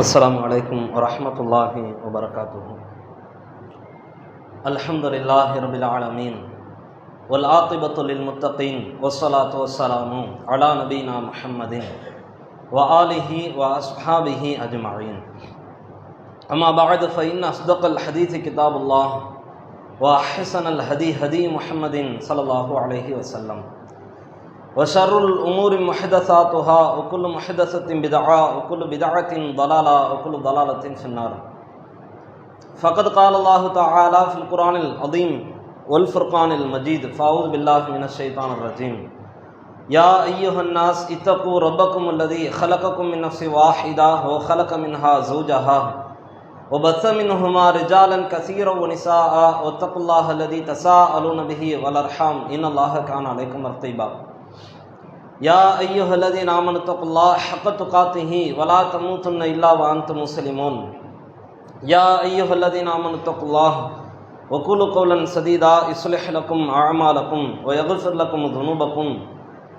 السلام عليكم ورحمة الله وبركاته. الحمد لله رب العالمين والعاقبة للمتقين والصلاة والسلام على نبينا محمد وآله وأصحابه أجمعين. أما بعد فإن أصدق الحديث كتاب الله وأحسن الهدي هدي محمد صلى الله عليه وسلم. وشر الأمور محدثاتها وكل محدثة بدعة وكل بدعة ضلالة وكل ضلالة في النار. فقد قال الله تعالى في القرآن العظيم والفرقان المجيد. فأعوذ بالله من الشيطان الرجيم. يا أيها الناس اتقوا ربكم الذي خلقكم من نفس واحدة وخلق منها زوجها وبث منهما رجالا كثيرا ونساء واتقوا الله الذي تساءلون به والأرحام إن الله كان عليكم رقيبا. يا أيها الذين آمنوا اتقوا الله حق تقاته ولا تموتن إلا وأنتم مسلمون يا أيها الذين آمنوا اتقوا الله وقولوا قولا سديدا يصلح لكم أعمالكم ويغفر لكم ذنوبكم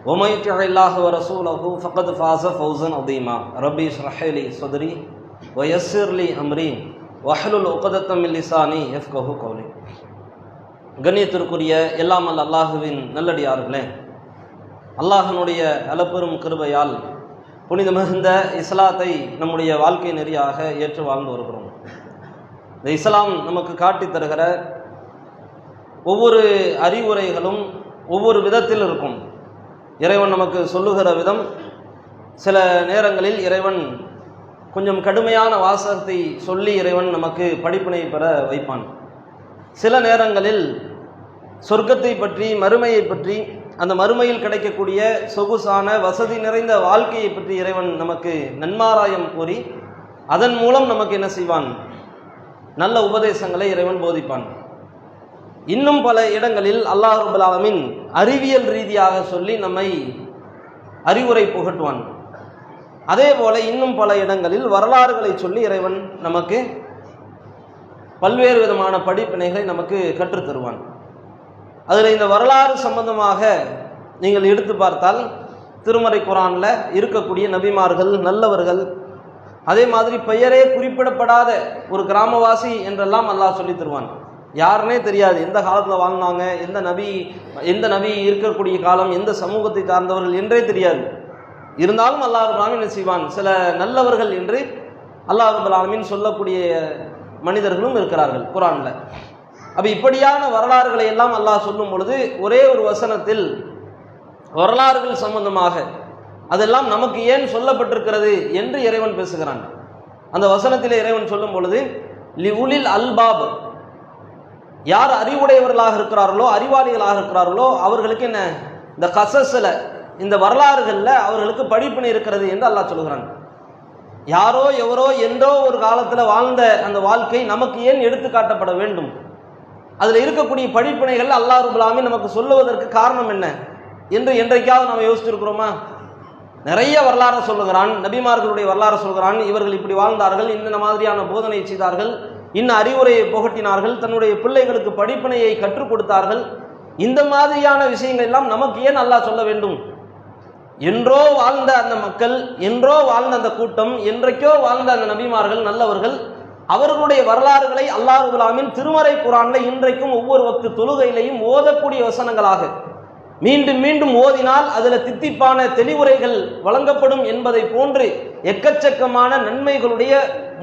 ومن يطع الله ورسوله فقد فاز فوزا عظيما ربي اشرح لي صدري ويسر لي أمري واحلل عقدة من لساني يفقه قولي கண்ணியத்திற்குரிய எல்லாமல் அல்லாஹுவின் நல்லடியார்களே அல்லாஹனுடைய அளப்பெரும் கிருபையால் புனித மிகுந்த இஸ்லாத்தை நம்முடைய வாழ்க்கை நெறியாக ஏற்று வாழ்ந்து வருகிறோம். இந்த இஸ்லாம் நமக்கு காட்டி தருகிற ஒவ்வொரு அறிவுரைகளும் ஒவ்வொரு விதத்தில் இருக்கும். இறைவன் நமக்கு சொல்லுகிற விதம் சில நேரங்களில் இறைவன் கொஞ்சம் கடுமையான வாசகத்தை சொல்லி இறைவன் நமக்கு படிப்பினை பெற வைப்பான். சில நேரங்களில் சொர்க்கத்தை பற்றி மறுமையை பற்றி அந்த மறுமையில் கிடைக்கக்கூடிய சொகுசான வசதி நிறைந்த வாழ்க்கையை பற்றி இறைவன் நமக்கு நன்மாராயம் கூறி அதன் மூலம் நமக்கு என்ன செய்வான்? நல்ல உபதேசங்களை இறைவன் போதிப்பான். இன்னும் பல இடங்களில் அல்லாஹ் ரபுல் ஆலமின் அறிவியல் ரீதியாக சொல்லி நம்மை அறிவுரை புகட்டுவான். அதே போல இன்னும் பல இடங்களில் வரலாறுகளை சொல்லி இறைவன் நமக்கு பல்வேறு விதமான படிப்பினைகளை நமக்கு கற்றுத் தருவான் அதில் இந்த வரலாறு சம்பந்தமாக நீங்கள் எடுத்து பார்த்தால் திருமறை குரானில் இருக்கக்கூடிய நபிமார்கள் நல்லவர்கள் அதே மாதிரி பெயரே குறிப்பிடப்படாத ஒரு கிராமவாசி என்றெல்லாம் அல்லாஹ் சொல்லி தருவான். யாருனே தெரியாது எந்த காலத்தில் வாழ்ந்தாங்க எந்த நபி எந்த நபி இருக்கக்கூடிய காலம் எந்த சமூகத்தை சார்ந்தவர்கள் என்றே தெரியாது. இருந்தாலும் அல்லாஹ் ரபுல்லாமின் என்ன செய்வான்? சில நல்லவர்கள் என்று அல்லாஹ் ரபுல்லாமின் சொல்லக்கூடிய மனிதர்களும் இருக்கிறார்கள் குரானில். அப்போ இப்படியான வரலாறுகளை எல்லாம் அல்லாஹ் சொல்லும் பொழுது ஒரே ஒரு வசனத்தில் வரலாறுகள் சம்பந்தமாக அதெல்லாம் நமக்கு ஏன் சொல்லப்பட்டிருக்கிறது என்று இறைவன் பேசுகிறான். அந்த வசனத்தில் இறைவன் சொல்லும் பொழுது லிவுலில் அல்பாப் யார் அறிவுடையவர்களாக இருக்கிறார்களோ அறிவாளிகளாக இருக்கிறார்களோ அவர்களுக்கு என்ன? இந்த கசஸில் இந்த வரலாறுகளில் அவர்களுக்கு படிப்பினை இருக்கிறது என்று அல்லாஹ் சொல்கிறான். யாரோ எவரோ என்றோ ஒரு காலத்தில் வாழ்ந்த அந்த வாழ்க்கை நமக்கு ஏன் எடுத்து காட்டப்பட வேண்டும்? அதில் இருக்கக்கூடிய படிப்பினைகள் அல்லாஹ் ரபுல்லாமி நமக்கு சொல்லுவதற்கு காரணம் என்ன? என்று என்றைக்காவது நம்ம யோசிச்சிருக்கிறோமா? நிறைய வரலாறு சொல்லுகிறான் நபிமார்களுடைய வரலாறு சொல்கிறான் இவர்கள் இப்படி வாழ்ந்தார்கள் இந்த மாதிரியான போதனை செய்தார்கள் இன்ன அறிவுரையை புகட்டினார்கள் தன்னுடைய பிள்ளைகளுக்கு படிப்பினையை கற்றுக் கொடுத்தார்கள். இந்த மாதிரியான விஷயங்கள் எல்லாம் நமக்கு ஏன் நல்லா சொல்ல வேண்டும்? என்றோ வாழ்ந்த அந்த மக்கள் என்றோ வாழ்ந்த அந்த கூட்டம் என்றைக்கோ வாழ்ந்த அந்த நபிமார்கள் நல்லவர்கள் அவர்களுடைய வரலாறுகளை அல்லாஹுலாமின் திருமறை குரான்ல இன்றைக்கும் ஒவ்வொரு வக்து தொழுகையிலையும் ஓதக்கூடிய வசனங்களாக. மீண்டும் மீண்டும் ஓதினால் அதில் தித்திப்பான தெளிவுரைகள் வழங்கப்படும் என்பதை போன்று எக்கச்சக்கமான நன்மைகளுடைய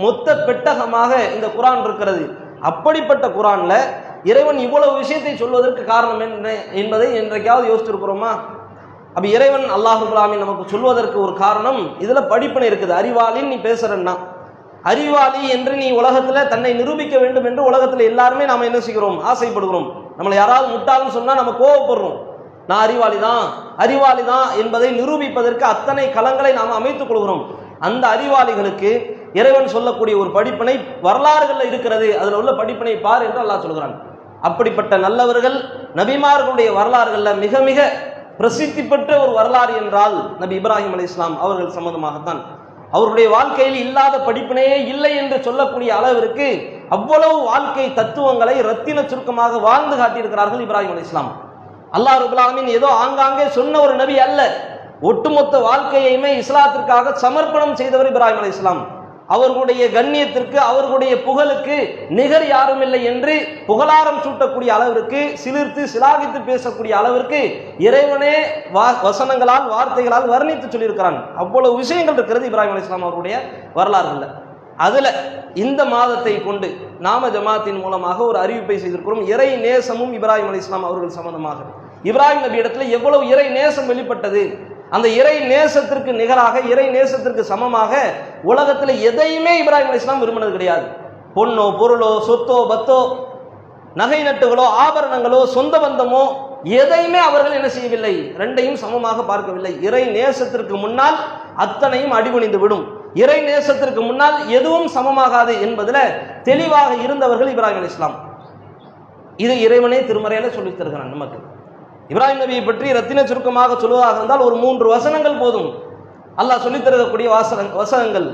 மொத்த பெட்டகமாக இந்த குரான் இருக்கிறது. அப்படிப்பட்ட குரான்ல இறைவன் இவ்வளவு விஷயத்தை சொல்வதற்கு காரணம் என்ன என்பதை என்றைக்காவது யோசிச்சிருக்கிறோமா அப்ப இறைவன் அல்லாஹுலாமின் நமக்கு சொல்வதற்கு ஒரு காரணம் இதுல படிப்பினை இருக்குது. அறிவாளின்னு நீ பேசுறன்னா. அறிவாளி என்று நீ உலகத்துல தன்னை நிரூபிக்க வேண்டும் என்று உலகத்துல எல்லாருமே நாம என்ன செய்கிறோம்? ஆசைப்படுகிறோம். நம்மளை யாராவது முட்டாள்னு சொன்னா நம்ம கோவப்படுறோம். நான் அறிவாளி தான் அறிவாளி தான் என்பதை நிரூபிப்பதற்கு அத்தனை களங்களை நாம் அமைத்துக் கொள்கிறோம். அந்த அறிவாளிகளுக்கு இறைவன் சொல்லக்கூடிய ஒரு படிப்பினை வரலாறுகளில் இருக்கிறது. அதில் உள்ள படிப்பினை பார் என்று அல்லாஹ் சொல்கிறான். அப்படிப்பட்ட நல்லவர்கள் நபிமார்களுடைய வரலாறுகளில் மிக மிக பிரசித்தி பெற்ற ஒரு வரலாறு என்றால் நபி இப்ராஹிம் அலி இஸ்லாம் அவர்கள் சம்பந்தமாகத்தான் அவருடைய வாழ்க்கையில் இல்லாத படிப்பினையே இல்லை என்று சொல்லக்கூடிய அளவிற்கு அவ்வளவு வாழ்க்கை தத்துவங்களை ரத்தின சுருக்கமாக வாழ்ந்து காட்டியிருக்கிறார்கள் இப்ராஹிம் அலி இஸ்லாம். அல்லா ரபுல்லாமின் ஏதோ ஆங்காங்கே சொன்ன ஒரு நபி அல்ல. ஒட்டுமொத்த வாழ்க்கையுமே இஸ்லாத்திற்காக சமர்ப்பணம் செய்தவர் இப்ராஹிம் அலி இஸ்லாம். அவர்களுடைய கண்ணியத்திற்கு அவர்களுடைய புகழுக்கு நிகர் யாரும் இல்லை என்று புகழாரம் சூட்டக்கூடிய அளவிற்கு சிலிர்த்து சிலாகித்து பேசக்கூடிய அளவிற்கு இறைவனே வா வசனங்களால் வார்த்தைகளால் வர்ணித்து சொல்லியிருக்கிறான். அவ்வளவு விஷயங்கள் இருக்கிறது இப்ராஹிம் அலிஸ்லாம் அவருடைய வரலாறுல அதில் இந்த மாதத்தை கொண்டு நாம ஜமாத்தின் மூலமாக ஒரு அறிவிப்பை செய்திருக்கிறோம். இறை நேசமும் இப்ராஹிம் அலிஸ்லாம் அவர்கள் சம்பந்தமாக. இப்ராஹிம் நபி இடத்துல எவ்வளவு இறை நேசம் வெளிப்பட்டது? அந்த இறை நேசத்திற்கு நிகராக இறை நேசத்திற்கு சமமாக உலகத்தில் எதையுமே இப்ராஹிம் அலிஸ்லாம் விரும்பினது கிடையாது. பொண்ணோ பொருளோ சொத்தோ பத்தோ நகை நட்டுகளோ ஆபரணங்களோ சொந்த பந்தமோ எதையுமே அவர்கள் என்ன செய்யவில்லை. ரெண்டையும் சமமாக பார்க்கவில்லை. இறை நேசத்திற்கு முன்னால் அத்தனையும் அடிபணிந்து விடும். இறை நேசத்திற்கு முன்னால் எதுவும் சமமாகாது என்பதில் தெளிவாக இருந்தவர்கள் இப்ராஹிம் அலி இஸ்லாம். இது இறைவனே திருமறையில சொல்லித் தருகிறான் நமக்கு. இப்ராஹிம் நபியை பற்றி ரத்தின சுருக்கமாக சொல்வதாக இருந்தால் ஒரு மூன்று வசனங்கள் போதும். அல்லாஹ் சொல்லித்தரக்கூடிய வாசன வசனங்கள்.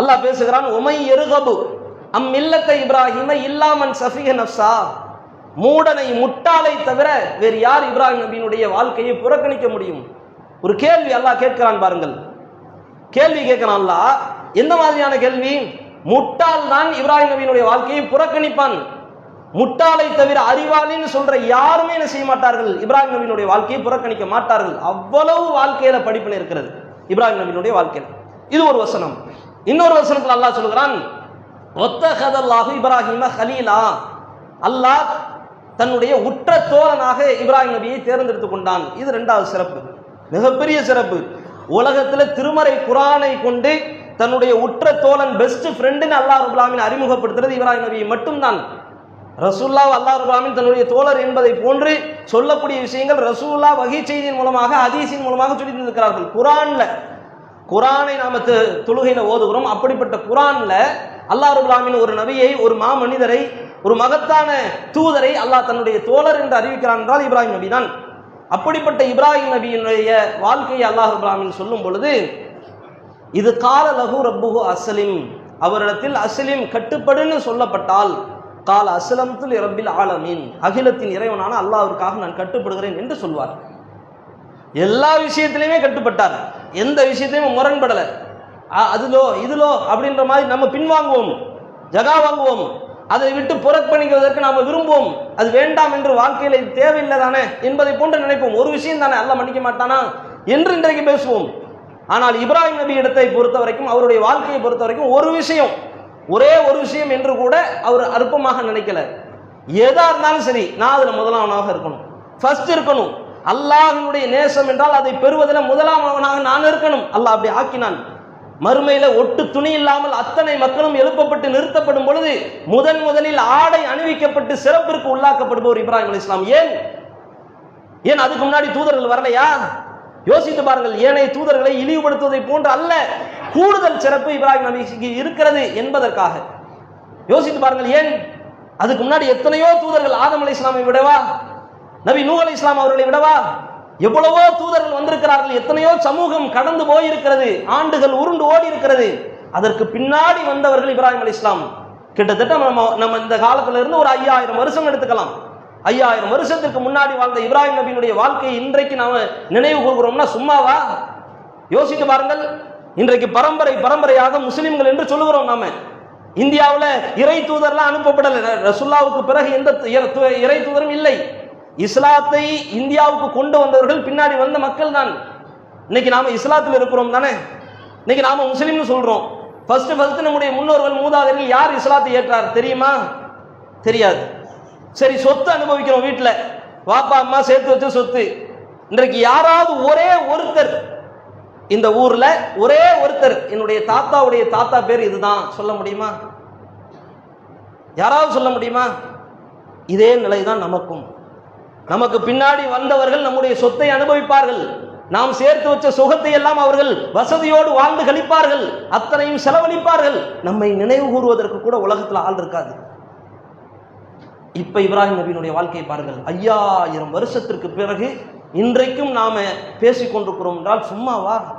அல்லாஹ் பேசுகிறான் உமை எருகபு அம் இல்லத்தை இப்ராஹிமை இல்லாமன் சஃபிக நப்சா மூடனை முட்டாளை தவிர வேறு யார் இப்ராஹிம் நபியினுடைய வாழ்க்கையை புறக்கணிக்க முடியும்? ஒரு கேள்வி அல்லாஹ் கேட்கிறான் பாருங்கள். கேள்வி கேட்கிறான் அல்லாஹ் எந்த மாதிரியான கேள்வி? முட்டாள் தான் இப்ராஹிம் நபியினுடைய வாழ்க்கையை புறக்கணிப்பான். முட்டாளை தவிர அறிவாளின்னு சொல்ற யாருமே என்ன செய்ய மாட்டார்கள்? இப்ராஹிம் நபியினுடைய வாழ்க்கையை புறக்கணிக்க மாட்டார்கள். அவ்வளவு வாழ்க்கையில படிப்பினை இருக்கிறது. இப்ராஹிம் நபியினுடைய வாழ்க்கையில். இது ஒரு வசனம். இன்னொரு வசனத்தில் அல்லாஹ் சொல்கிறான் ஒத்தகதல்லாஹு இப்ராஹிம ஹலீலா. அல்லாஹ் தன்னுடைய உற்ற தோழனாக இப்ராஹிம் நபியை தேர்ந்தெடுத்துக் கொண்டான். இது ரெண்டாவது சிறப்பு. மிகப்பெரிய சிறப்பு. உலகத்தில் திருமறை குரானை கொண்டு தன்னுடைய உற்ற தோழன் பெஸ்ட் ஃப்ரெண்டுன்னு அல்லாஹ் ரபுல்லாமின் அறிமுகப்படுத்துறது இப்ராஹிம் நபியை மட்டும்தான். ரசூல்லா அல்லாஹ் ரபுல்லாமின் தன்னுடைய தோழர் என்பதை போன்று சொல்லக்கூடிய விஷயங்கள் ரசூல்லா வகை செய்தியின் மூலமாக ஹதீஸின் மூலமாக சொல்லி தந்திருக்கிறார்கள் குரான்ல குரானை நாம து- தொழுகையில ஓதுகிறோம். அப்படிப்பட்ட குரான்ல அல்லாஹ் ரபுல்லாமின் ஒரு நபியை ஒரு மாமனிதரை ஒரு மகத்தான தூதரை அல்லாஹ் தன்னுடைய தோழர் என்று அறிவிக்கிறான் என்றால் இப்ராஹிம் நபி தான். அப்படிப்பட்ட இப்ராஹிம் நபியினுடைய வாழ்க்கையை அல்லாஹ் ரபுல்லாமின் சொல்லும் பொழுது இது கால லகு ரப்புஹு அசலிம் அவரிடத்தில் அசலிம் கட்டுப்படுன்னு சொல்லப்பட்டால் கால அஸ்லம்துல் இரபில் ஆலமீன். அகிலத்தின் இறைவனான அல்லாவிற்காக நான் கட்டுப்படுகிறேன் என்று சொல்வார். எல்லா விஷயத்திலையுமே கட்டுப்பட்டார். எந்த விஷயத்திலையும் முரண்படலை. அதுலோ இதுலோ அப்படின்ற மாதிரி நம்ம பின்வாங்குவோம். ஜகா வாங்குவோம். அதை விட்டு புறக்கணிக்கிறதற்கு நாம் விரும்புவோம். அது வேண்டாம் என்று வாழ்க்கையில் இது தேவையில்லை தானே என்பதை போன்று நினைப்போம். ஒரு விஷயம் தானே அல்ல மன்னிக்க மாட்டானா? என்று இன்றைக்கு பேசுவோம். ஆனால் இப்ராஹிம் நபி இடத்தை பொறுத்த வரைக்கும் அவருடைய வாழ்க்கையை பொறுத்த வரைக்கும் ஒரு விஷயம். ஒரே ஒரு விஷயம் என்று கூட அவர் அற்பமாக நினைக்கல. எதா இருந்தாலும் சரி நான் அதுல முதலாவனாக இருக்கணும். ஃபர்ஸ்ட் இருக்கணும். அல்லாஹினுடைய நேசம் என்றால் அதை பெறுவதில் முதலாமவனாக நான் இருக்கணும். அல்லாஹ் அப்படி ஆக்கினான். மறுமையில ஒட்டு துணி இல்லாமல் அத்தனை மக்களும் எழுப்பப்பட்டு நிறுத்தப்படும் பொழுது முதன் முதலில் ஆடை அணிவிக்கப்பட்டு சிறப்பிற்கு உள்ளாக்கப்படுபவர் இப்ராஹிம் அலி இஸ்லாம் ஏன்? ஏன் அதுக்கு முன்னாடி தூதர்கள் வரலையா? யோசித்து பாருங்கள் ஏனைய தூதர்களை இழிவுபடுத்துவதை போன்று அல்ல கூடுதல் சிறப்பு இப்ராஹிம் நபிக்கு இருக்கிறது என்பதற்காக. யோசித்து பாருங்கள் ஏன் அதுக்கு முன்னாடி எத்தனையோ தூதர்கள் ஆதம் அலி இஸ்லாமை விடவா நபி நூ அலி இஸ்லாம் அவர்களை விடவா எவ்வளவோ தூதர்கள் வந்திருக்கிறார்கள் எத்தனையோ சமூகம் கடந்து போயிருக்கிறது ஆண்டுகள் உருண்டு ஓடி இருக்கிறது அதற்கு பின்னாடி வந்தவர்கள் இப்ராஹிம் அலி இஸ்லாம். கிட்டத்தட்ட நம்ம நம்ம இந்த காலத்துல இருந்து ஒரு ஐயாயிரம் வருஷம் எடுத்துக்கலாம். ஐயாயிரம் வருஷத்திற்கு முன்னாடி வாழ்ந்த இப்ராஹிம் நபியினுடைய வாழ்க்கையை இன்றைக்கு நாம் நினைவு கூறுகிறோம்னா சும்மாவா? யோசித்து பாருங்கள். இன்றைக்கு பரம்பரை பரம்பரையாக முஸ்லிம்கள் என்று சொல்லுகிறோம் நாம. இந்தியாவில் இறை தூதர்லாம் அனுப்பப்படலை. ரசுல்லாவுக்கு பிறகு எந்த து- இற- இறை தூதரும் இல்லை. இஸ்லாத்தை இந்தியாவுக்கு கொண்டு வந்தவர்கள் பின்னாடி வந்த மக்கள் தான். இன்னைக்கு நாம இஸ்லாத்தில் இருக்கிறோம் தானே? இன்னைக்கு நாம முஸ்லீம்னு சொல்றோம். ஃபர்ஸ்ட் ஃபர்ஸ்ட் நம்முடைய முன்னோர்கள் மூதாதர்கள் யார் இஸ்லாத்தை ஏற்றார்? தெரியுமா? தெரியாது. சரி சொத்து அனுபவிக்கிறோம் வீட்டில் வாப்பா அம்மா சேர்த்து வச்ச சொத்து. இன்றைக்கு யாராவது ஒரே ஒருத்தர் இந்த ஊர்ல ஒரே ஒருத்தர் என்னுடைய தாத்தாவுடைய தாத்தா பேர் இதுதான். சொல்ல முடியுமா? யாராவது சொல்ல முடியுமா? இதே நிலைதான் நமக்கும். நமக்கு பின்னாடி வந்தவர்கள் நம்முடைய சொத்தை அனுபவிப்பார்கள். நாம் சேர்த்து வச்ச சுகத்தை எல்லாம் அவர்கள் வசதியோடு வாழ்ந்து கழிப்பார்கள். அத்தனையும் செலவழிப்பார்கள். நம்மை நினைவு கூறுவதற்கு கூட உலகத்தில் ஆள் இருக்காது. இப்ப இப்ராஹிம் நபியினுடைய வாழ்க்கையை பாருங்கள். ஐயாயிரம் வருஷத்திற்கு பிறகு இன்றைக்கும் நாம பேசிக் கொண்டிருக்கிறோம் என்றால் சும்மாவா?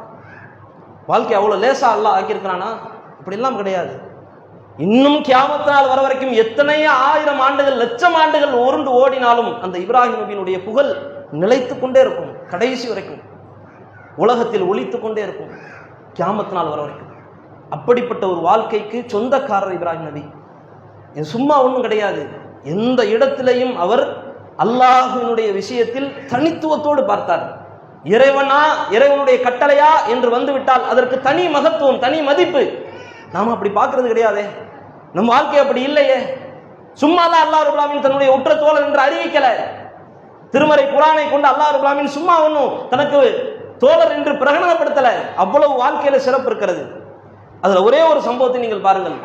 வாழ்க்கை அவ்வளவு லேசா அல்லாஹ் ஆக்கியிருக்கிறானா? அப்படிலாம் கிடையாது. இன்னும் கியாமத்து வர வரைக்கும் எத்தனை ஆயிரம் ஆண்டுகள் லட்சம் ஆண்டுகள் உருண்டு ஓடினாலும் அந்த இப்ராஹிம் நபியினுடைய புகழ் நிலைத்து கொண்டே இருக்கும் கடைசி வரைக்கும். உலகத்தில் ஒழித்து கொண்டே இருக்கும் கியாமத்து நாள் வர வரைக்கும். அப்படிப்பட்ட ஒரு வாழ்க்கைக்கு சொந்தக்காரர் இப்ராஹிம் நபி. சும்மா ஒன்றும் கிடையாது. எந்த இடத்திலையும் அவர் அல்லாஹினுடைய விஷயத்தில் தனித்துவத்தோடு பார்த்தார். இறைவனா இறைவனுடைய கட்டளையா என்று வந்துவிட்டால் அதற்கு தனி மகத்துவம் தனி மதிப்பு. நாம் அப்படி பார்க்கறது கிடையாதே. நம் வாழ்க்கை அப்படி இல்லையே. சும்மா தான் அல்லாஹ் ரபுல்லாமின் தன்னுடைய உற்ற தோழன் என்று அறிவிக்கல. திருமறை குரானை கொண்டு அல்லாஹ் ரபுல்லாமின் சும்மா ஒன்றும் தனக்கு தோழர் என்று பிரகடனப்படுத்தல. அவ்வளவு வாழ்க்கையில சிறப்பு இருக்கிறது. அதுல ஒரே ஒரு சம்பவத்தை நீங்கள் பாருங்கள்.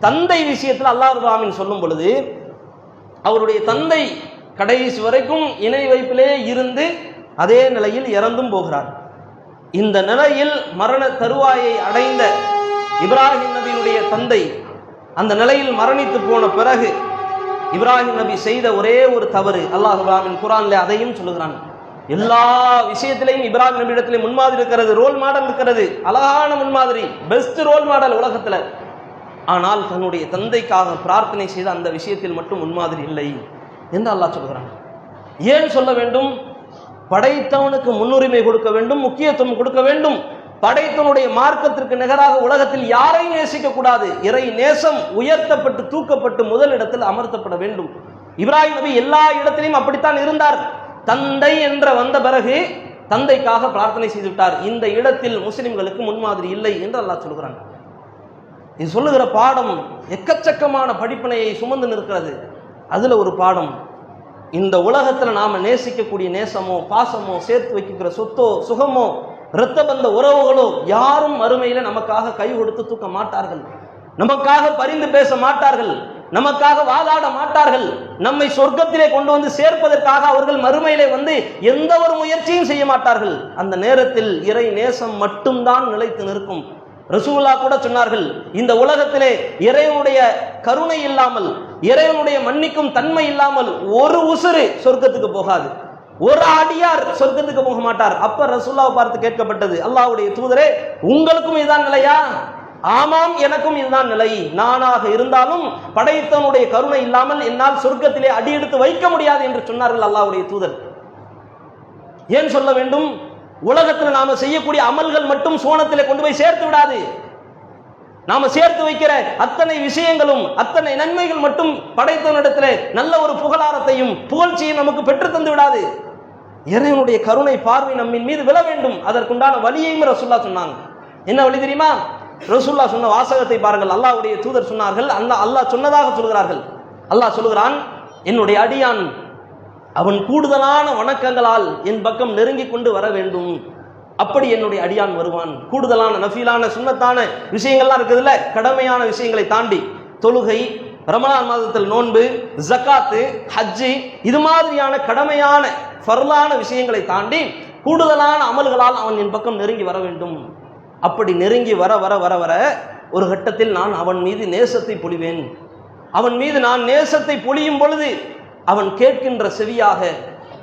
தந்தை விஷயத்தில் அல்லாஹ் ரபுல்லாமின் சொல்லும் பொழுது அவருடைய தந்தை கடைசி வரைக்கும் இணை வைப்பிலே இருந்து அதே நிலையில் இறந்தும் போகிறார். இந்த நிலையில் மரண தருவாயை அடைந்த இப்ராஹிம் நபியினுடைய தந்தை அந்த நிலையில் மரணித்து போன பிறகு இப்ராஹிம் நபி செய்த ஒரே ஒரு தவறு அல்லாஹ் இப்ராஹிம் குரான்ல அதையும் சொல்லுகிறான். எல்லா விஷயத்திலையும் இப்ராஹிம் நபி இடத்துல முன்மாதிரி இருக்கிறது ரோல் மாடல் இருக்கிறது அழகான முன்மாதிரி பெஸ்ட் ரோல் மாடல் உலகத்துல. ஆனால் தன்னுடைய தந்தைக்காக பிரார்த்தனை செய்த அந்த விஷயத்தில் மட்டும் முன்மாதிரி இல்லை என்று அல்லாஹ் சொல்கிறான். ஏன் சொல்ல வேண்டும்? படைத்தவனுக்கு முன்னுரிமை கொடுக்க வேண்டும் முக்கியத்துவம் கொடுக்க வேண்டும். படைத்தவனுடைய மார்க்கத்திற்கு நிகராக உலகத்தில் யாரையும் நேசிக்க கூடாது. இறை நேசம் உயர்த்தப்பட்டு தூக்கப்பட்டு முதல் இடத்தில் அமர்த்தப்பட வேண்டும். இப்ராஹிம் நபி எல்லா இடத்திலையும் அப்படித்தான் இருந்தார். தந்தை என்ற வந்த பிறகு தந்தைக்காக பிரார்த்தனை செய்துவிட்டார் இந்த இடத்தில் முஸ்லிம்களுக்கு முன்மாதிரி இல்லை என்று அல்லாஹ் சொல்கிறான். இது சொல்லுகிற பாடம் எக்கச்சக்கமான படிப்பினையை சுமந்து நிற்கிறது. அதில் ஒரு பாடம் இந்த உலகத்தில் நாம் நேசிக்கக்கூடிய நேசமோ பாசமோ சேர்த்து வைக்கிற சொத்தோ சுகமோ இரத்த பந்த உறவுகளோ யாரும் அருமையில் நமக்காக கை கொடுத்து தூக்க மாட்டார்கள். நமக்காக பரிந்து பேச மாட்டார்கள். நமக்காக வாதாட மாட்டார்கள். நம்மை சொர்க்கத்திலே கொண்டு வந்து சேர்ப்பதற்காக அவர்கள் மறுமையிலே வந்து எந்த ஒரு முயற்சியும் செய்ய மாட்டார்கள். அந்த நேரத்தில் இறை நேசம் மட்டும்தான் நிலைத்து நிற்கும். ரசூல்லா கூட சொன்னார்கள் இந்த உலகத்திலே இறைவனுடைய கருணை இல்லாமல் இறைவனுடைய மன்னிக்கும் தன்மை இல்லாமல் ஒரு உசுறு சொர்க்கத்துக்கு போகாது. ஒரு அடியார் சொர்க்கத்துக்கு போக மாட்டார். அப்ப ரசூல்லாவை பார்த்து கேட்கப்பட்டது அல்லாவுடைய தூதரே உங்களுக்கும் இதுதான் நிலையா? ஆமாம் எனக்கும் இதுதான் நிலை. நானாக இருந்தாலும் படைத்தவனுடைய கருணை இல்லாமல் என்னால் சொர்க்கத்திலே அடியெடுத்து வைக்க முடியாது என்று சொன்னார்கள் அல்லாவுடைய தூதர். ஏன் சொல்ல வேண்டும்? உலகத்தில் நாம செய்யக்கூடிய அமல்கள் மட்டும் சோனத்தில் கொண்டு போய் சேர்த்து விடாது. நாம சேர்த்து வைக்கிற அத்தனை விஷயங்களும் அத்தனை நன்மைகள் மட்டும் படைத்தவனிடத்தில் நல்ல ஒரு புகழாரத்தையும் புகழ்ச்சியும் நமக்கு பெற்று தந்து விடாது. இறைவனுடைய கருணை பார்வை நம்மின் மீது விழ வேண்டும். அதற்குண்டான வழியையும் ரசுல்லா சொன்னாங்க. என்ன வழி தெரியுமா? ரசுல்லா சொன்ன வாசகத்தை பாருங்கள். அல்லாவுடைய தூதர் சொன்னார்கள். அல்லாஹ் அல்லாஹ் சொன்னதாக சொல்கிறார்கள். அல்லாஹ் சொல்கிறான் என்னுடைய அடியான் அவன் கூடுதலான வணக்கங்களால் என் பக்கம் நெருங்கி கொண்டு வர வேண்டும். அப்படி என்னுடைய அடியான் வருவான். கூடுதலான நஃபீலான சுண்ணத்தான விஷயங்கள்லாம் இருக்குதுல்ல? கடமையான விஷயங்களை தாண்டி. தொழுகை ரமலான் மாதத்தில் நோன்பு ஜக்காத்து ஹஜ்ஜி இது மாதிரியான கடமையான ஃபர்லான விஷயங்களை தாண்டி கூடுதலான அமல்களால் அவன் என் பக்கம் நெருங்கி வர வேண்டும். அப்படி நெருங்கி வர வர வர வர ஒரு கட்டத்தில் நான் அவன் மீது நேசத்தை பொழிவேன். அவன் மீது நான் நேசத்தை பொழியும் பொழுது அவன் கேட்கின்ற செவியாக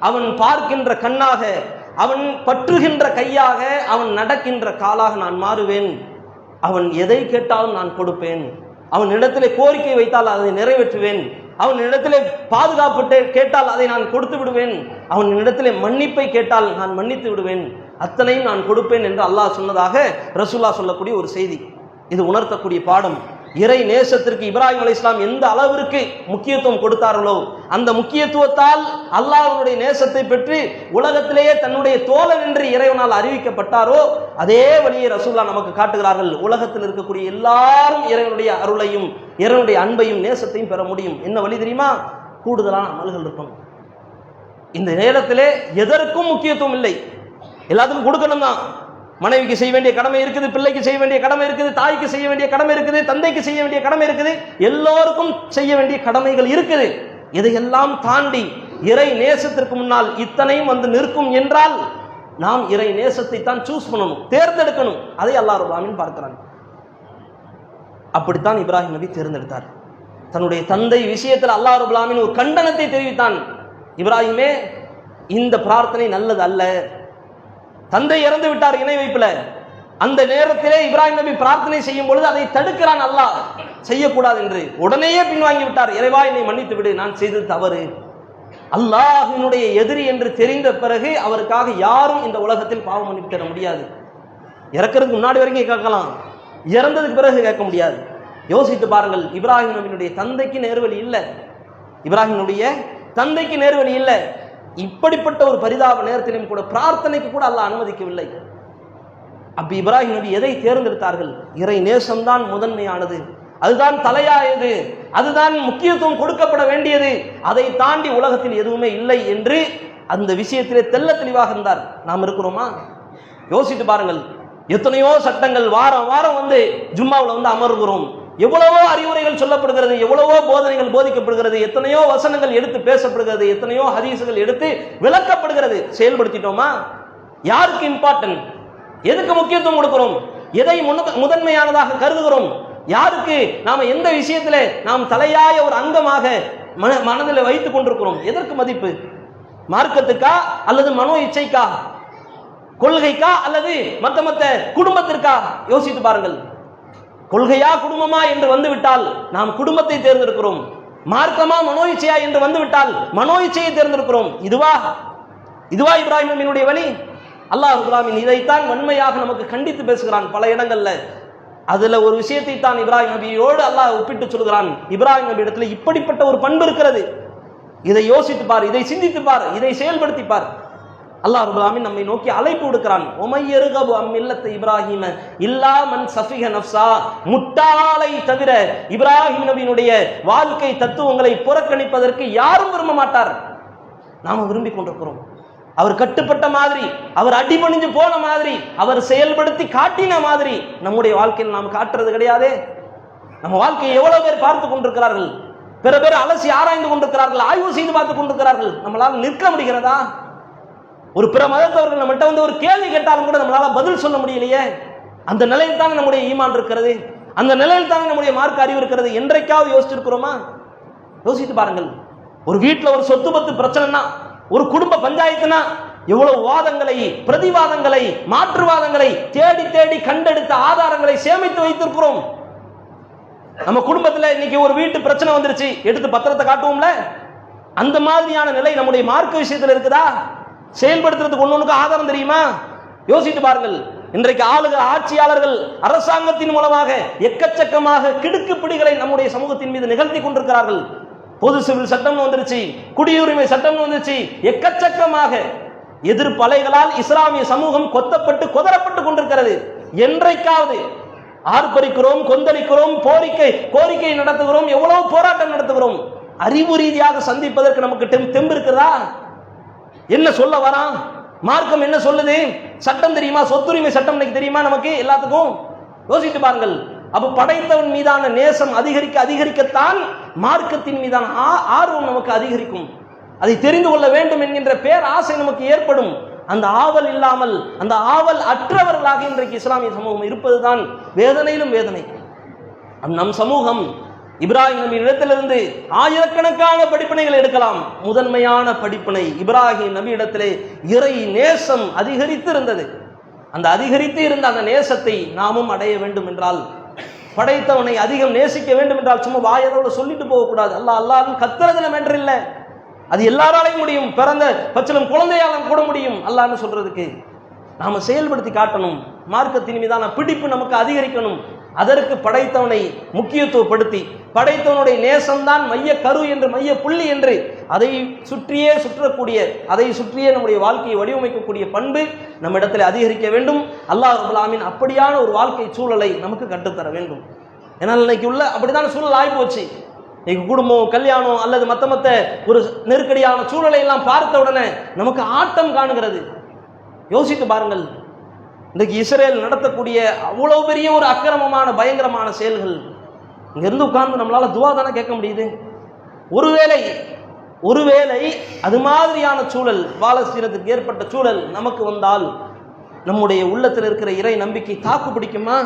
அவன் பார்க்கின்ற கண்ணாக அவன் பற்றுகின்ற கையாக அவன் நடக்கின்ற காலாக நான் மாறுவேன். அவன் எதை கேட்டாலும் நான் கொடுப்பேன். அவன் இடத்திலே கோரிக்கை வைத்தால் அதை நிறைவேற்றுவேன். அவன் இடத்திலே பாதுகாப்பு கேட்டால் அதை நான் கொடுத்து விடுவேன். அவன் இடத்திலே மன்னிப்பை கேட்டால் நான் மன்னித்து விடுவேன். அத்தனையும் நான் கொடுப்பேன் என்று அல்லாஹ் சொன்னதாக ரசூல்லா சொல்லக்கூடிய ஒரு செய்தி. இது உணர்த்தக்கூடிய பாடம். இறை நேசத்திற்கு இப்ராஹிம் அலி இஸ்லாம் எந்த அளவிற்கு முக்கியத்துவம் கொடுத்தார்களோ அந்த முக்கியத்துவத்தால் அல்லாஹ்வுடைய நேசத்தை பெற்று உலகத்திலேயே தன்னுடைய தோழன் என்று இறைவனால் அறிவிக்கப்பட்டாரோ அதே வழியை ரசூல்லா நமக்கு காட்டுகிறார்கள். உலகத்தில் இருக்கக்கூடிய எல்லாரும் இறைவனுடைய அருளையும் இறைவனுடைய அன்பையும் நேசத்தையும் பெற முடியும். என்ன வழி தெரியுமா? கூடுதலான அமல்கள் இருக்கும். இந்த நேரத்திலே எதற்கும் முக்கியத்துவம் இல்லை. எல்லாத்துக்கும் கொடுக்கணும் தான் மனைவிக்கு செய்ய வேண்டிய கடமை இருக்குது பிள்ளைக்கு செய்ய வேண்டிய கடமை இருக்குது தாய்க்கு செய்ய வேண்டிய கடமை இருக்குது தந்தைக்கு செய்ய வேண்டிய கடமை இருக்குது எல்லோருக்கும் செய்ய வேண்டிய கடமைகள் இருக்குது. இதையெல்லாம் தாண்டி இறை நேசத்திற்கு முன்னால் இத்தனையும் வந்து நிற்கும் என்றால் நாம் இறை நேசத்தை தான் சூஸ் பண்ணணும் தேர்ந்தெடுக்கணும். அதை அல்லாஹ் ரபுல்லாமின் பார்க்கிறான். அப்படித்தான் இப்ராஹிம் நபி தேர்ந்தெடுத்தார். தன்னுடைய தந்தை விஷயத்தில் அல்லாஹ் ரபுல்லாமின் ஒரு கண்டனத்தை தெரிவித்தான். இப்ராஹிமே இந்த பிரார்த்தனை நல்லது அல்ல தந்தை இறந்து விட்டார் இணை வைப்பில். அந்த நேரத்திலே இப்ராஹிம் நபி பிரார்த்தனை செய்யும் பொழுது அதை தடுக்கிறான் அல்லாஹ். செய்யக்கூடாது என்று உடனேயே பின்வாங்கி விட்டார். இறைவா என்னை மன்னித்து விடு நான் செய்தது தவறு. அல்லாஹினுடைய எதிரி என்று தெரிந்த பிறகு அவருக்காக யாரும் இந்த உலகத்தில் பாவம் மன்னிப்பு தர முடியாது. இறக்கிறதுக்கு முன்னாடி வரைக்கும் கேட்கலாம். இறந்ததுக்கு பிறகு கேட்க முடியாது. யோசித்து பாருங்கள் இப்ராஹிம் நபியினுடைய தந்தைக்கு நேர்வழி இல்லை. இப்ராஹிமுடைய தந்தைக்கு நேர்வழி இல்லை. இப்படிப்பட்ட ஒரு பரிதாப நேரத்திலும் கூட பிரார்த்தனைக்கு கூட அல்லாஹ் அனுமதிக்கவில்லை. அப்படி இப்ராஹிம் நபி எதை தேர்ந்தெடுத்தார்கள்? இறை நேசம்தான் முதன்மையானது. அதுதான் தலையாயது. அதுதான் முக்கியத்துவம் கொடுக்கப்பட வேண்டியது. அதை தாண்டி உலகத்தில் எதுவுமே இல்லை என்று அந்த விஷயத்திலே தெல்ல தெளிவாக இருந்தார். நாம் இருக்கிறோமா? யோசித்து பாருங்கள். எத்தனையோ சட்டங்கள் வாரம் வாரம் வந்து ஜும்மாவில் வந்து அமர்கிறோம். எவ்வளவோ அறிவுரைகள் சொல்லப்படுகிறது எவ்வளவோ போதனைகள் போதிக்கப்படுகிறது எத்தனையோ வசனங்கள் எடுத்து பேசப்படுகிறது எத்தனையோ ஹதீசுகள் எடுத்து விளக்கப்படுகிறது. செயல்படுத்திட்டோமா? யாருக்கு இம்பார்ட்டன்ட் எதுக்கு முக்கியத்துவம் கொடுக்கிறோம்? எதை முன்ன- முதன்மையானதாக கருதுகிறோம்? யாருக்கு? நாம் எந்த விஷயத்தில் நாம் தலையாய ஒரு அங்கமாக மன மனதில் வைத்துக் கொண்டிருக்கிறோம்? எதற்கு மதிப்பு? மார்க்கத்துக்கா அல்லது மனோ இச்சைக்கா? கொள்கைக்கா அல்லது மத்த மத்த குடும்பத்திற்கா? யோசித்து பாருங்கள். கொள்கையா குடும்பமா என்று வந்துவிட்டால் நாம் குடும்பத்தை தேர்ந்தெடுக்கிறோம். மார்க்கமா மனோ இச்சையா என்று வந்துவிட்டால் மனோ இச்சையை தேர்ந்தெடுக்கிறோம். இதுவா? இதுவா இப்ராஹிம் என்னுடைய வழி? அல்லாஹ் இப்ராஹிம் இதைத்தான் வன்மையாக நமக்கு கண்டித்து பேசுகிறான் பல இடங்கள்ல. அதுல ஒரு விஷயத்தை தான் இப்ராஹிம் நபியோடு அல்லாஹ் ஒப்பிட்டு சொல்கிறான். இப்ராஹிம் நபி இடத்துல இப்படிப்பட்ட ஒரு பண்பு இருக்கிறது. இதை யோசித்து பார் இதை சிந்தித்து பார் இதை செயல்படுத்தி பார். அல்லாஹ் ரபுல்லாமின் நம்மை நோக்கி அழைப்பு விடுக்கிறான். ஒமையருகபு அம்மில்லத்தை இப்ராஹிம? இல்லா மன் சஃபிக நப்சா முட்டாளை தவிர இப்ராஹிம் நபியினுடைய வாழ்க்கை தத்துவங்களை புறக்கணிப்பதற்கு யாரும் விரும்ப மாட்டார். நாம விரும்பி கொண்டிருக்கிறோம். அவர் கட்டுப்பட்ட மாதிரி அவர் அடிபணிஞ்சு போன மாதிரி அவர் செயல்படுத்தி காட்டின மாதிரி நம்முடைய வாழ்க்கையில் நாம் காட்டுறது கிடையாதே. நம்ம வாழ்க்கையை எவ்வளவு பேர் பார்த்து கொண்டிருக்கிறார்கள்? பிற பேர் அலசி ஆராய்ந்து கொண்டிருக்கிறார்கள் ஆய்வு செய்து பார்த்து கொண்டிருக்கிறார்கள். நம்மளால் நிற்க முடிகிறதா? ஒரு பிற மதத்தவர்கள் நம்மகிட்ட வந்து ஒரு கேள்வி கேட்டாலும் கூட நம்மளால பதில் சொல்ல முடியலையே. அந்த நிலையில் தானே நம்முடைய ஈமான் இருக்கிறது? அந்த நிலையில் தானே நம்முடைய மார்க் அறிவு இருக்கிறது? என்றைக்காவது யோசிச்சிருக்கிறோமா? யோசித்து பாருங்கள். ஒரு வீட்டில் ஒரு சொத்து பத்து பிரச்சனைனா ஒரு குடும்ப பஞ்சாயத்துனா எவ்வளவு வாதங்களை பிரதிவாதங்களை மாற்றுவாதங்களை தேடி தேடி கண்டெடுத்த ஆதாரங்களை சேமித்து வைத்திருக்கிறோம். நம்ம குடும்பத்தில் இன்னைக்கு ஒரு வீட்டு பிரச்சனை வந்துருச்சு. எடுத்து பத்திரத்தை காட்டுவோம்ல? அந்த மாதிரியான நிலை நம்முடைய மார்க்க விஷயத்தில் இருக்குதா? செயல்படுத்துறதுக்கு ஒண்ணு ஆதாரம் தெரியுமா? யோசித்து பாருங்கள். இன்றைக்கு ஆளுக ஆட்சியாளர்கள் அரசாங்கத்தின் மூலமாக எக்கச்சக்கமாக கிடுக்கு பிடிகளை நம்முடைய சமூகத்தின் மீது நிகழ்த்தி கொண்டிருக்கிறார்கள். பொது சிவில் சட்டம் வந்துருச்சு குடியுரிமை சட்டம் வந்துருச்சு. எக்கச்சக்கமாக எதிர்ப்பலைகளால் இஸ்லாமிய சமூகம் கொத்தப்பட்டு கொதரப்பட்டு கொண்டிருக்கிறது. என்றைக்காவது ஆர்ப்பரிக்கிறோம் கொந்தளிக்கிறோம் கோரிக்கை கோரிக்கை நடத்துகிறோம் எவ்வளவு போராட்டம் நடத்துகிறோம். அறிவு ரீதியாக சந்திப்பதற்கு நமக்கு தெம்பு இருக்கிறதா என்ன சொல்ல வரான் மார்க்கம் என்ன சொல்லுது? சட்டம் தெரியுமா? சொத்துரிமை சட்டம் இன்னைக்கு தெரியுமா நமக்கு எல்லாத்துக்கும்? யோசித்து பாருங்கள். அப்ப படைத்தவன் மீதான நேசம் அதிகரிக்க அதிகரிக்கத்தான் மார்க்கத்தின் மீதான ஆ- ஆர்வம் நமக்கு அதிகரிக்கும். அதை தெரிந்து கொள்ள வேண்டும் என்கின்ற பேர் ஆசை நமக்கு ஏற்படும். அந்த ஆவல் இல்லாமல் அந்த ஆவல் அற்றவர்களாக இன்றைக்கு இஸ்லாமிய சமூகம் இருப்பதுதான் வேதனையிலும் வேதனை. நம் சமூகம் இப்ராஹிம் நபி இடத்திலிருந்து ஆயிரக்கணக்கான படிப்பினைகள் எடுக்கலாம். முதன்மையான படிப்பினை இப்ராஹிம் நபி இடத்திலே இறை நேசம் அதிகரித்து இருந்தது அந்த அதிகரித்து இருந்த அந்த நேசத்தை நாமும் அடைய வேண்டும் என்றால் படைத்தவனை அதிகம் நேசிக்க வேண்டும் என்றால் சும்மா வாயரோட சொல்லிட்டு போகக்கூடாது. அல்லா அல்லாஹ் கத்துறதுல மென்று இல்லை. அது எல்லாராலையும் முடியும். பிறந்த பச்சிலும் குழந்தையாலும் கூட முடியும். அல்லான்னு சொல்றதுக்கு நாம செயல்படுத்தி காட்டணும். மார்க்கத்தின் மீதான பிடிப்பு நமக்கு அதிகரிக்கணும். அதற்கு படைத்தவனை முக்கியத்துவப்படுத்தி படைத்தவனுடைய நேசம்தான் மைய கரு என்று மைய புள்ளி என்று அதை சுற்றியே சுற்றக்கூடிய அதை சுற்றியே நம்முடைய வாழ்க்கையை வடிவமைக்கக்கூடிய பண்பு நம்ம இடத்துல அதிகரிக்க வேண்டும். அல்லாஹ் ரபுல்லாமின் அப்படியான ஒரு வாழ்க்கை சூழலை நமக்கு கற்றுத்தர வேண்டும். ஏன்னா இன்னைக்கு உள்ள அப்படிதான் சூழல் ஆகிப்போச்சு எங்கள் குடும்பம் கல்யாணம் அல்லது மத்த மத்த ஒரு நெருக்கடியான சூழலை எல்லாம் பார்த்த உடனே நமக்கு ஆட்டம் காணுகிறது. யோசித்து பாருங்கள். இன்றைக்கு இஸ்ரேல் நடத்தக்கூடிய அவ்வளோ பெரிய ஒரு அக்கிரமமான பயங்கரமான செயல்கள். இங்கேருந்து உட்கார்ந்து நம்மளால் துவா தானே கேட்க முடியுது? ஒருவேளை ஒருவேளை அது மாதிரியான சூழல் பாலஸ்தீனத்துக்கு ஏற்பட்ட சூழல் நமக்கு வந்தால் நம்முடைய உள்ளத்தில் இருக்கிற இறை நம்பிக்கை தாக்கு பிடிக்குமா?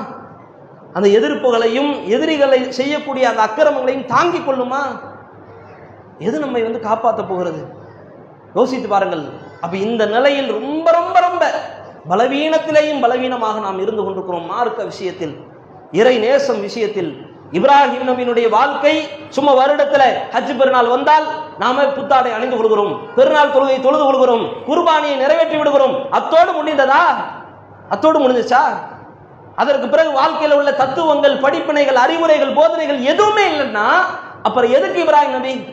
அந்த எதிர்ப்புகளையும் எதிரிகளை செய்யக்கூடிய அந்த அக்கிரமங்களையும் தாங்கிக் கொள்ளுமா? எது நம்மை வந்து காப்பாற்ற போகிறது? யோசித்து பாருங்கள். அப்போ இந்த நிலையில் ரொம்ப ரொம்ப ரொம்ப பலவீனத்திலேயும் பலவீனமாக நாம் இருந்து கொண்டிருக்கிறோம். மார்க்க விஷயத்தில் இறை நேசம் விஷயத்தில் இப்ராஹிம் நபியினுடைய வாழ்க்கை சும்மா வருடத்துல ஹஜ் பெருநாள் வந்தால் நாம புத்தாடை அணிந்து கொள்கிறோம். பெருநாள் தொழுகை தொழுது கொள்கிறோம். குர்பானியை நிறைவேற்றி விடுகிறோம். அத்தோடு முடிந்ததா? அத்தோடு முடிஞ்சுச்சா? அதற்கு பிறகு வாழ்க்கையில் உள்ள தத்துவங்கள் படிப்பினைகள் அறிவுரைகள் போதனைகள் எதுவுமே இல்லைன்னா அப்புறம் எதுக்கு இப்ராஹிம் நபி?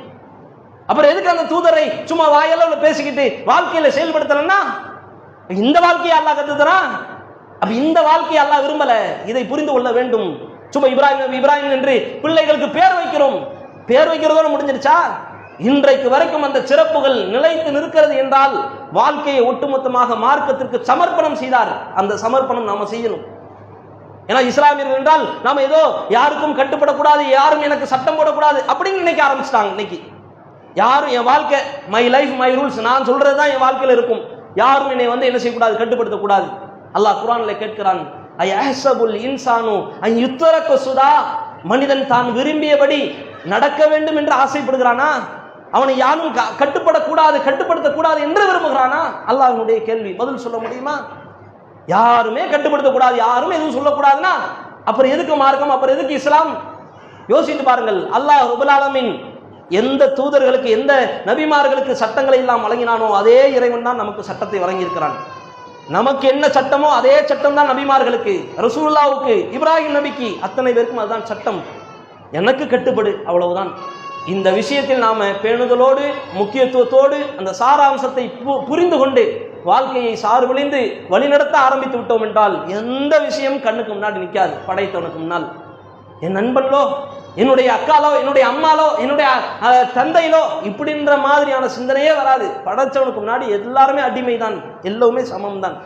அப்புறம் எதுக்கு அந்த தூதரை சும்மா வாயளவுல பேசிக்கிட்டு வாழ்க்கையில செயல்படுத்தலன்னா? இந்த வாழ்க்கையை அல்லாஹ் கத்துக்கிறான் அப்ப இந்த வாழ்க்கையை அல்லாஹ் விரும்பல. இதை புரிந்து கொள்ள வேண்டும். சும்மா இப்ராஹிம் இப்ராஹிம் என்று பிள்ளைகளுக்கு பேர் வைக்கிறோம். பேர் வைக்கிறதோட முடிஞ்சிருச்சா இன்றைக்கு வரைக்கும் அந்த சிறப்புகள் நிலைத்து நிற்கிறது என்றால் வாழ்க்கையை ஒட்டுமொத்தமாக மார்க்கத்திற்கு சமர்ப்பணம் செய்தார். அந்த சமர்ப்பணம் நாம செய்யணும். ஏன்னா இஸ்லாமியர்கள் என்றால் நாம ஏதோ யாருக்கும் கட்டுப்படக்கூடாது யாரும் எனக்கு சட்டம் போடக்கூடாது அப்படின்னு நினைக்க ஆரம்பிச்சிட்டாங்க இன்னைக்கு. யாரும் என் வாழ்க்கை மை லைஃப் மை ரூல்ஸ் நான் சொல்றது தான் என் வாழ்க்கையில் இருக்கும். யாரும் என்னை வந்து என்ன செய்யக்கூடாது கட்டுப்படுத்தக்கூடாது. அல்லாஹ் குரான்ல கேட்கிறான் ஐ அஹ்சபுல் இன்சானு ஐ யுத்தரக்கு சுதா. மனிதன் தான் விரும்பியபடி நடக்க வேண்டும் என்று ஆசைப்படுகிறானா? அவனை யாரும் க- கட்டுப்படக்கூடாது கட்டுப்படுத்தக்கூடாது என்று விரும்புகிறானா? அல்லாஹனுடைய கேள்வி. பதில் சொல்ல முடியுமா? யாருமே கட்டுப்படுத்தக்கூடாது யாரும் எதுவும் சொல்லக்கூடாதுன்னா அப்புறம் எதுக்கு மார்க்கம் அப்புறம் எதுக்கு இஸ்லாம்? யோசித்து பாருங்கள். அல்லாஹ் உபலாலமின் எந்த தூதர்களுக்கு எந்த நபிமார்களுக்கு சட்டங்களை எல்லாம் வழங்கினானோ அதே இறைவன் தான் நமக்கு சட்டத்தை வழங்கியிருக்கிறான். நமக்கு என்ன சட்டமோ அதே சட்டம் தான் நபிமார்களுக்கு ரசூல்லாவுக்கு இப்ராஹிம் நபிக்கு அத்தனை பேருக்கும் அதுதான் சட்டம். எனக்கு கட்டுப்படு அவ்வளவுதான். இந்த விஷயத்தில் நாம பேணுதலோடு முக்கியத்துவத்தோடு அந்த சாராம்சத்தை பு- புரிந்து கொண்டு வாழ்க்கையை சார்பிழிந்து வழிநடத்த ஆரம்பித்து விட்டோம் என்றால் எந்த விஷயம் கண்ணுக்கு முன்னாடி நிற்காது படைத்தவனுக்கு முன்னால். என் நண்பன்லோ என்னுடைய அக்காலோ என்னுடைய அம்மாலோ என்னுடைய தந்தையிலோ இப்படின்ற மாதிரியான சிந்தனையே வராது. படைச்சவனுக்கு முன்னாடி எல்லாருமே அடிமை தான் எல்லோருமே சமம்தான்.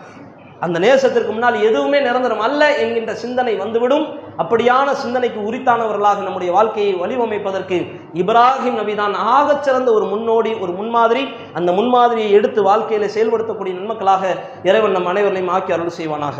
அந்த நேசத்திற்கு முன்னால் எதுவுமே நிரந்தரம் அல்ல என்கின்ற சிந்தனை வந்துவிடும். அப்படியான சிந்தனைக்கு உரித்தானவர்களாக நம்முடைய வாழ்க்கையை வடிவமைப்பதற்கு இப்ராஹிம் நபிதான் ஆகச் சிறந்த ஒரு முன்னோடி ஒரு முன்மாதிரி. அந்த முன்மாதிரியை எடுத்து வாழ்க்கையில செயல்படுத்தக்கூடிய நன்மக்களாக இறைவன் நம் அனைவர்களையும் ஆக்கி அருள் செய்வானாக.